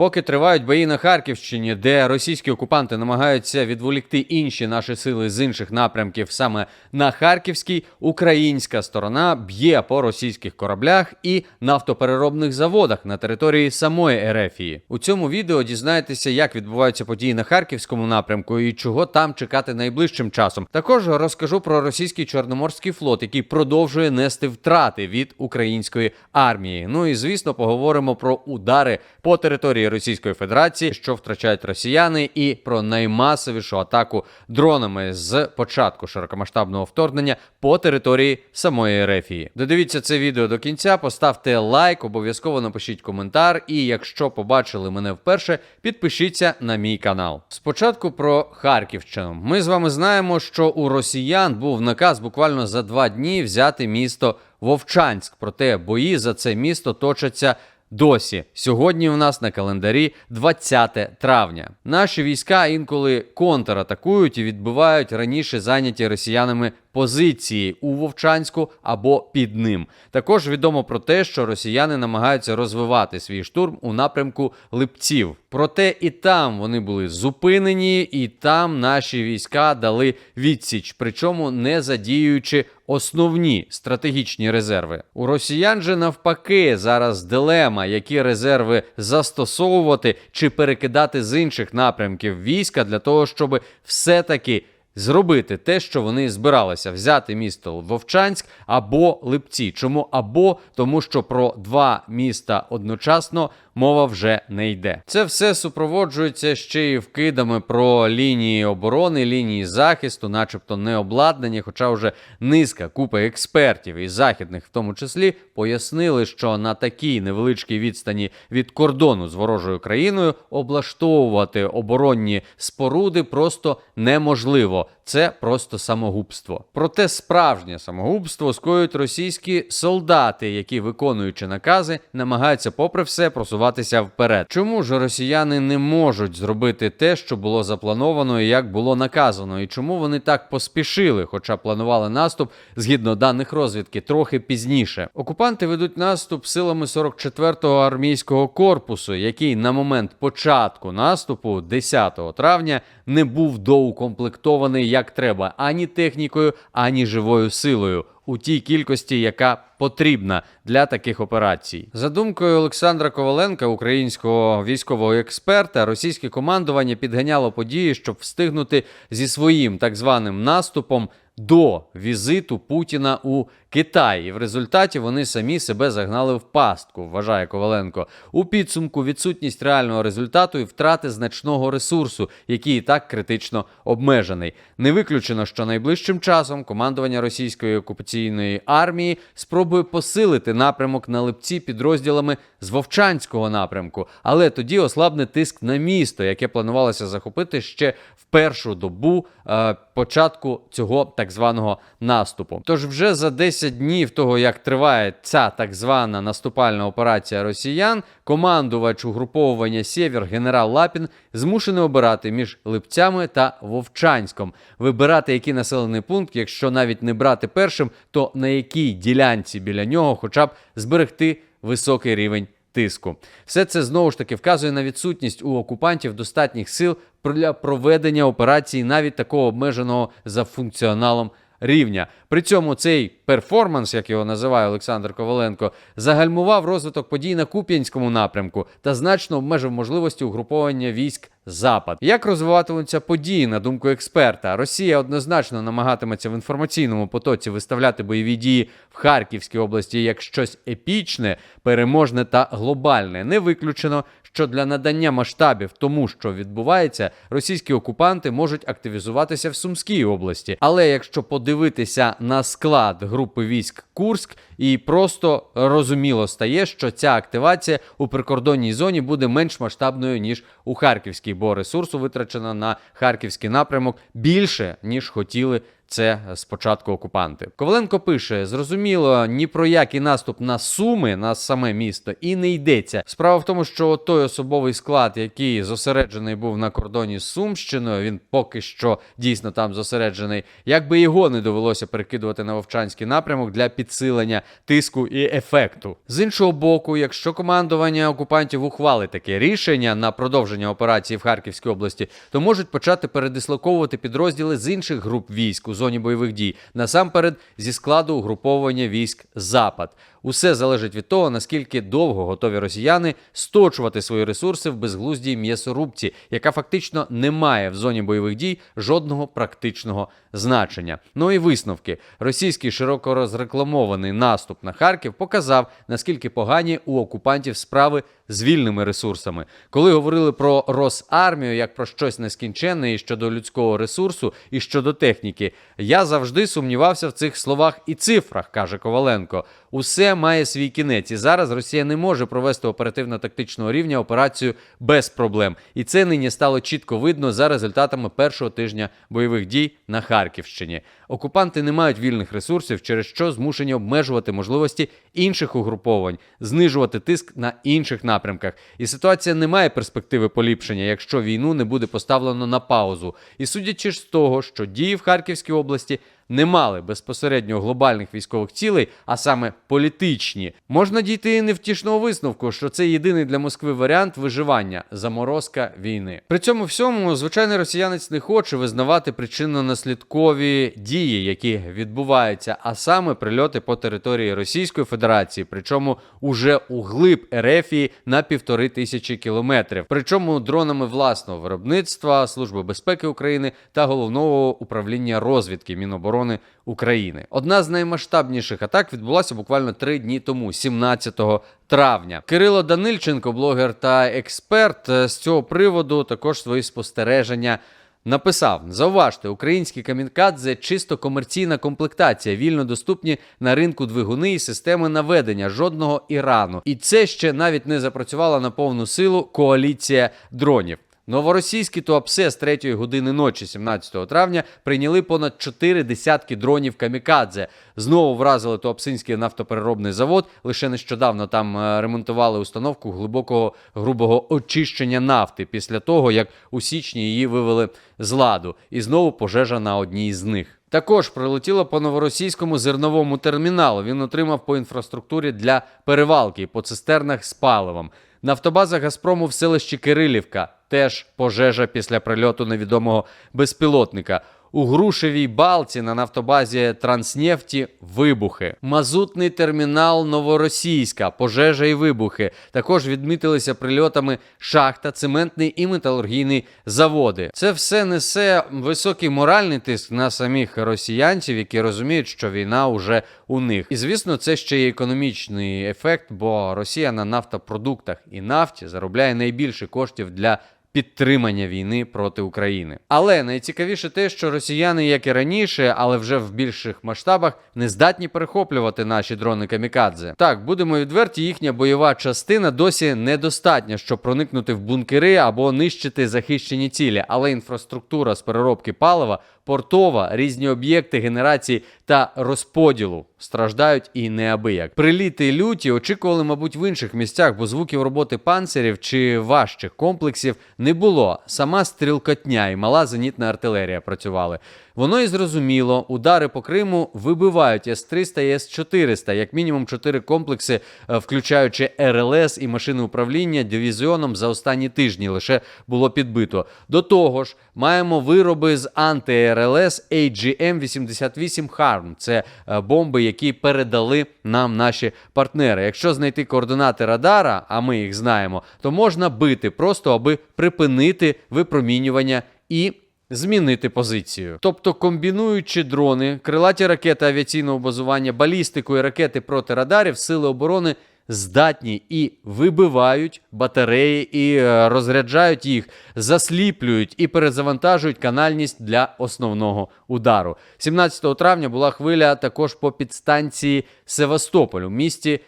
Поки тривають бої на Харківщині, де російські окупанти намагаються відволікти інші наші сили з інших напрямків саме на Харківський, українська сторона б'є по російських кораблях і нафтопереробних заводах на території самої Ерефії. У цьому відео дізнаєтеся, як відбуваються події на харківському напрямку і чого там чекати найближчим часом. Також розкажу про російський чорноморський флот, який продовжує нести втрати від української армії. Ну і звісно, поговоримо про удари по території Російської Федерації, що втрачають росіяни, і про наймасовішу атаку дронами з початку широкомасштабного вторгнення по території самої Ерефії. Додивіться це відео до кінця, поставте лайк, обов'язково напишіть коментар. І якщо побачили мене вперше, підпишіться на мій канал. Спочатку про Харківщину. Ми з вами знаємо, що у росіян був наказ буквально за два дні взяти місто Вовчанськ. Проте бої за це місто точаться. Досі сьогодні у нас на календарі 20 травня. Наші війська інколи контратакують і відбивають раніше зайняті росіянами позиції у Вовчанську або під ним. Також відомо про те, що росіяни намагаються розвивати свій штурм у напрямку Липців. Проте і там вони були зупинені, і там наші війська дали відсіч, причому не задіюючи основні стратегічні резерви. У росіян же навпаки зараз дилема, які резерви застосовувати чи перекидати з інших напрямків війська для того, щоб все-таки зробити те, що вони збиралися взяти місто Вовчанськ або Липці. Чому або тому, що про два міста одночасно мова вже не йде. Це все супроводжується ще й вкидами про лінії оборони, лінії захисту, начебто не обладнані, хоча вже низка купа експертів і західних, в тому числі, пояснили, що на такій невеличкій відстані від кордону з ворожою країною облаштовувати оборонні споруди просто неможливо. Це просто самогубство. Проте справжнє самогубство скоюють російські солдати, які, виконуючи накази, намагаються, попри все, просуватися вперед. Чому ж росіяни не можуть зробити те, що було заплановано і як було наказано, і чому вони так поспішили, хоча планували наступ згідно даних розвідки трохи пізніше? Окупанти ведуть наступ силами 44-го армійського корпусу, який на момент початку наступу, 10 травня, не був доукомплектований як треба ані технікою, ані живою силою у тій кількості, яка потрібна для таких операцій. За думкою Олександра Коваленка, українського військового експерта, російське командування підганяло події, щоб встигнути зі своїм так званим наступом до візиту Путіна у Китай. І в результаті вони самі себе загнали в пастку, вважає Коваленко. У підсумку відсутність реального результату і втрати значного ресурсу, який і так критично обмежений. Не виключено, що найближчим часом командування російської окупаційної армії спробує посилити напрямок на липці підрозділами з Вовчанського напрямку, але тоді ослабне тиск на місто, яке планувалося захопити ще в першу добу е, початку цього так званого наступу. Тож вже за 10 днів того, як триває ця так звана наступальна операція росіян, командувач угруповування Сєвєр генерал Лапін змушений обирати між Липцями та Вовчанськом. Вибирати який населений пункт, якщо навіть не брати першим, то на якій ділянці біля нього, хоча б зберегти високий рівень тиску. Все це знову ж таки вказує на відсутність у окупантів достатніх сил для проведення операції навіть такого обмеженого за функціоналом рівня. При цьому цей перформанс, як його називає Олександр Коваленко, загальмував розвиток подій на Куп'янському напрямку та значно обмежив можливості угруповання військ Запад. Як розвиватимуться події, на думку експерта? Росія однозначно намагатиметься в інформаційному потоці виставляти бойові дії в Харківській області як щось епічне, переможне та глобальне. Не виключено, що для надання масштабів тому, що відбувається, російські окупанти можуть активізуватися в Сумській області. Але якщо подивитися на склад групи військ Курськ, і просто розуміло стає, що ця активація у прикордонній зоні буде менш масштабною ніж у Харківській, бо ресурсу витрачено на харківський напрямок більше ніж хотіли це спочатку окупанти. Коваленко пише: зрозуміло, ні про який наступ на Суми на саме місто і не йдеться. Справа в тому, що той особовий склад, який зосереджений був на кордоні з Сумщиною, він поки що дійсно там зосереджений. Якби його не довелося перекидувати на Вовчанський напрямок для підсилення тиску і ефекту. З іншого боку, якщо командування окупантів ухвалить таке рішення на продовження операції в Харківській області, то можуть почати передислоковувати підрозділи з інших груп військ зоні бойових дій, насамперед зі складу угруповання військ Запад. Усе залежить від того, наскільки довго готові росіяни сточувати свої ресурси в безглуздій м'ясорубці, яка фактично не має в зоні бойових дій жодного практичного значення. Ну і висновки: російський широко розрекламований наступ на Харків показав, наскільки погані у окупантів справи з вільними ресурсами. Коли говорили про Росармію як про щось нескінченне і щодо людського ресурсу, і щодо техніки, я завжди сумнівався в цих словах і цифрах, каже Коваленко. Усе має свій кінець, і зараз Росія не може провести оперативно-тактичного рівня операцію без проблем. І це нині стало чітко видно за результатами першого тижня бойових дій на Харківщині. Окупанти не мають вільних ресурсів, через що змушені обмежувати можливості інших угруповань, знижувати тиск на інших напрямках. І ситуація не має перспективи поліпшення, якщо війну не буде поставлено на паузу. І судячи ж з того, що дії в Харківській області не мали безпосередньо глобальних військових цілей, а саме політичні, можна дійти невтішного висновку, що це єдиний для Москви варіант виживання заморозка війни. При цьому всьому звичайний росіянець не хоче визнавати причинно-наслідкові дії, які відбуваються, а саме прильоти по території Російської Федерації, причому уже у глиб Ерефії на півтори тисячі кілометрів. Причому дронами власного виробництва Служби безпеки України та головного управління розвідки Міноборони. України. Одна з наймасштабніших атак відбулася буквально три дні тому, 17 травня. Кирило Данильченко, блогер та експерт, е, з цього приводу також свої спостереження. Написав: зауважте, українські камінкадзе чисто комерційна комплектація, вільно доступні на ринку двигуни і системи наведення, жодного Ірану. І це ще навіть не запрацювала на повну силу коаліція дронів. Новоросійські ТОАПСЕ з 3 години ночі, 17 травня, прийняли понад 4 десятки дронів камікадзе. Знову вразили Туапсинський нафтопереробний завод. Лише нещодавно там е, ремонтували установку глибокого грубого очищення нафти після того, як у січні її вивели з ладу. І знову пожежа на одній з них. Також прилетіло по новоросійському зерновому терміналу. Він отримав по інфраструктурі для перевалки по цистернах з паливом. Нафтобаза Газпрому в селищі Кирилівка. Теж пожежа після прильоту невідомого безпілотника. У Грушевій балці на нафтобазі Транснефті вибухи. Мазутний термінал Новоросійська, пожежа і вибухи. Також відмітилися прильотами шахта, цементний і металургійний заводи. Це все несе високий моральний тиск на самих росіянців, які розуміють, що війна уже у них. І звісно, це ще й економічний ефект, бо Росія на нафтопродуктах і нафті заробляє найбільше коштів для підтримання війни проти України. Але найцікавіше те, що росіяни, як і раніше, але вже в більших масштабах, не здатні перехоплювати наші дрони камікадзе. Так, будемо відверті, їхня бойова частина досі недостатня, щоб проникнути в бункери або нищити захищені цілі, але інфраструктура з переробки палива. Портова, різні об'єкти генерації та розподілу страждають і неабияк. Приліти люті очікували, мабуть, в інших місцях, бо звуків роботи панцирів чи важчих комплексів не було. Сама стрілкотня і мала зенітна артилерія працювали. Воно і зрозуміло, удари по Криму вибивають С-300 і С-400, як мінімум 4 комплекси, е, включаючи РЛС і машини управління дивізіоном за останні тижні лише було підбито. До того ж, маємо вироби з анти-РЛС AGM-88 Harm. Це е, бомби, які передали нам наші партнери. Якщо знайти координати радара, а ми їх знаємо, то можна бити просто аби припинити випромінювання і змінити позицію. Тобто, комбінуючи дрони, крилаті ракети авіаційного базування, балістику і ракети проти радарів, сили оборони здатні і вибивають батареї, і е, розряджають їх, засліплюють і перезавантажують канальність для основного удару. 17 травня була хвиля також по підстанції Севастополь у місті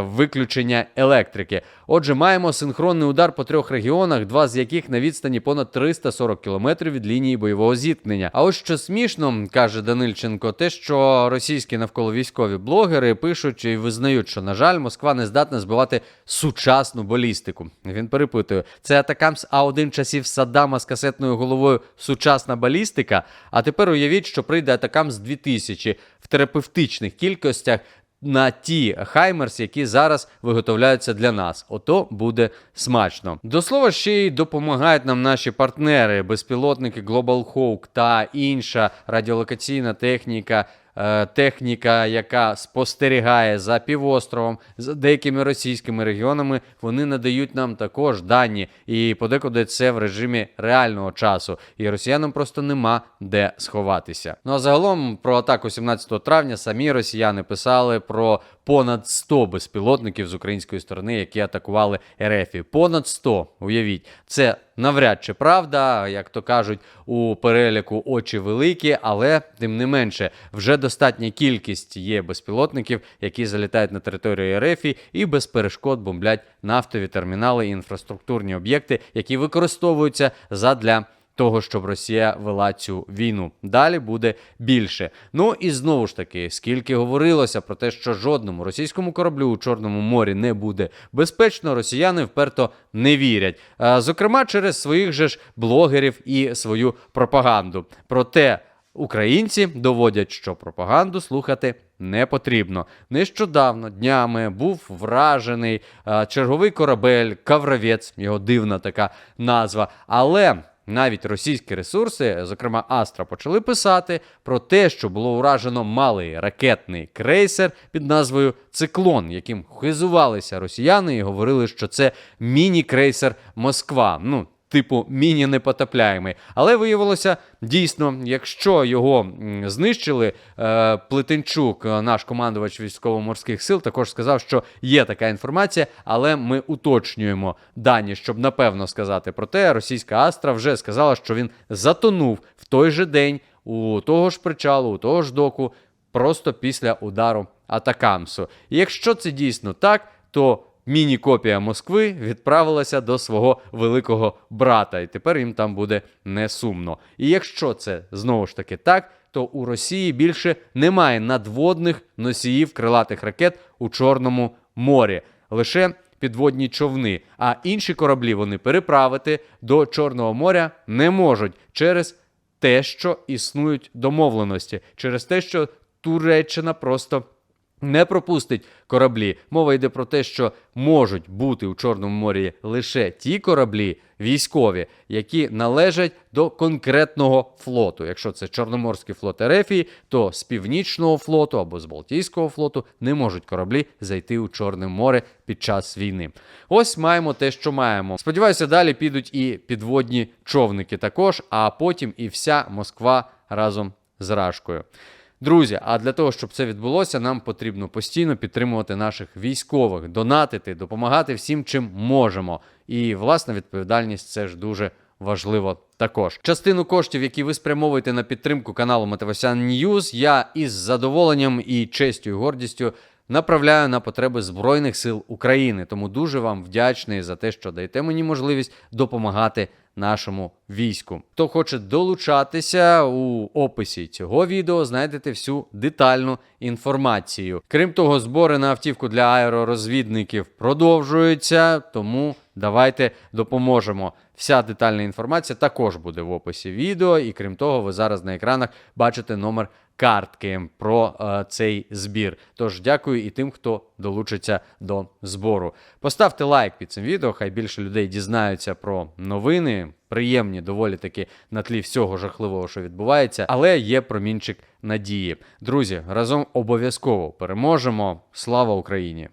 виключення електрики. Отже, маємо синхронний удар по трьох регіонах, два з яких на відстані понад 340 кілометрів від лінії бойового зіткнення. А ось що смішно, каже Данильченко, те, що російські навколо військові блогери пишуть і визнають, що на жаль, Москва не здатна збивати сучасну балістику. Він перепитує: це Атакамс А1 часів Саддама з касетною головою сучасна балістика. А тепер уявіть, що прийде Атакамс 2000 в терапевтичних кількостях. На ті Хаймерс, які зараз виготовляються для нас, ото буде смачно. До слова, ще й допомагають нам наші партнери, безпілотники Global Hawk та інша радіолокаційна техніка. Е, Техніка, яка спостерігає за півостровом, за деякими російськими регіонами, вони надають нам також дані, і подекуди це в режимі реального часу. І росіянам просто нема де сховатися. Ну а загалом про атаку 17 травня самі росіяни писали про понад 100 безпілотників з української сторони, які атакували РФ. Понад 100, уявіть, це навряд чи правда, як то кажуть, у переліку очі великі, але тим не менше, вже достатня кількість є безпілотників, які залітають на територію РФ і без перешкод бомблять нафтові термінали і інфраструктурні об'єкти, які використовуються задля того, щоб Росія вела цю війну. Далі буде більше. Ну і знову ж таки, скільки говорилося про те, що жодному російському кораблю у Чорному морі не буде безпечно, росіяни вперто не вірять. Зокрема, через своїх же ж блогерів і свою пропаганду. Проте українці доводять, що пропаганду слухати. Не потрібно. Нещодавно днями був вражений а, черговий корабель, кавравець, його дивна така назва. Але навіть російські ресурси, зокрема Астра, почали писати про те, що було уражено малий ракетний крейсер під назвою Циклон, яким хизувалися росіяни і говорили, що це міні-крейсер Москва. Ну, типу міні-непотопляємий. Але виявилося дійсно, якщо його знищили, е, Плетенчук, е, наш командувач військово-морських сил, також сказав, що є така інформація, але ми уточнюємо дані, щоб напевно сказати про те. Російська Астра вже сказала, що він затонув в той же день у того ж причалу, у того ж доку, просто після удару Атакамсу. І якщо це дійсно так, то міні-копія Москви відправилася до свого великого брата, і тепер їм там буде не сумно. І якщо це знову ж таки так, то у Росії більше немає надводних носіїв крилатих ракет у Чорному морі. Лише підводні човни, а інші кораблі вони переправити до Чорного моря не можуть через те, що існують домовленості, через те, що Туреччина просто не пропустить кораблі. Мова йде про те, що можуть бути у Чорному морі лише ті кораблі військові, які належать до конкретного флоту. Якщо це Чорноморський флот Ерефії, то з північного флоту або з Балтійського флоту не можуть кораблі зайти у Чорне море під час війни. Ось маємо те, що маємо. Сподіваюся, далі підуть і підводні човники також, а потім і вся Москва разом з Рашкою. Друзі, а для того, щоб це відбулося, нам потрібно постійно підтримувати наших військових, донатити, допомагати всім, чим можемо. І власна відповідальність це ж дуже важливо також. Частину коштів, які ви спрямовуєте на підтримку каналу Мотивасян Ньюз, я із задоволенням і честю і гордістю направляю на потреби Збройних сил України. Тому дуже вам вдячний за те, що даєте мені можливість допомагати нашому війську. Хто хоче долучатися у описі цього відео, знайдете всю детальну інформацію. Крім того, збори на автівку для аеророзвідників продовжуються, тому давайте допоможемо. Вся детальна інформація також буде в описі відео, і крім того, ви зараз на екранах бачите номер картки про е, цей збір. Тож дякую і тим, хто долучиться до збору. Поставте лайк під цим відео, хай більше людей дізнаються про новини. Приємні, доволі таки на тлі всього жахливого, що відбувається, але є промінчик надії. Друзі, разом обов'язково переможемо. Слава Україні!